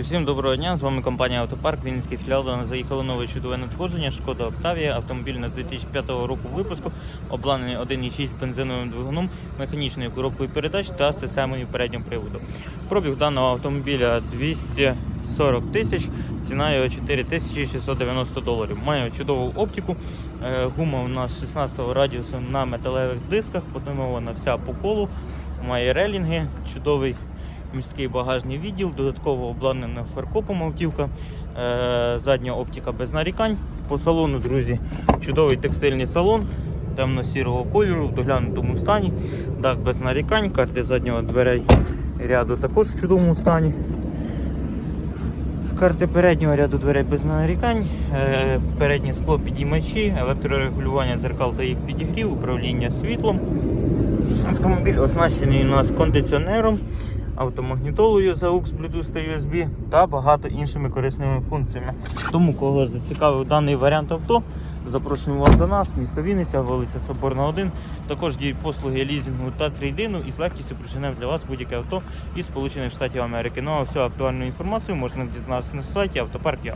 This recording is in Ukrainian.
Всім доброго дня, з вами компанія Автопарк, Вінницький філіал. До нас заїхало нове чудове надходження. Шкода Октавія, автомобіль на 2005 року випуску, обладнаний 1,6 бензиновим двигуном, механічною коробкою передач та системою переднього приводу. Пробіг даного автомобіля 240 тисяч, ціна його 4690 доларів. Має чудову оптику. Е, Гума у нас 16 радіусу на металевих дисках, потонована вся по колу, має релінги, чудовий міський багажний відділ, додатково обладнана фаркопом автівка, е, задня оптика без нарікань. По салону, друзі, чудовий текстильний салон темно-сірого кольору в доглянутому стані, дах без нарікань, карти заднього дверей ряду також в чудовому стані. Карти переднього ряду дверей без нарікань, е, переднє скло підіймачі, електрорегулювання дзеркал та їх підігрів, управління світлом. Автомобіль оснащений у нас кондиціонером, автомагнітолою за AUX, Bluetooth та USB та багато іншими корисними функціями. Тому, кого зацікавив даний варіант авто, запрошуємо вас до нас, місто Вінниця, вулиця Соборна 1. Також діють послуги лізінгу та трейдину і з легкістю причинемо для вас будь-яке авто із Сполучених Штатів Америки. Ну а всю актуальну інформацію можна дізнатися на сайті Автопарк.ua.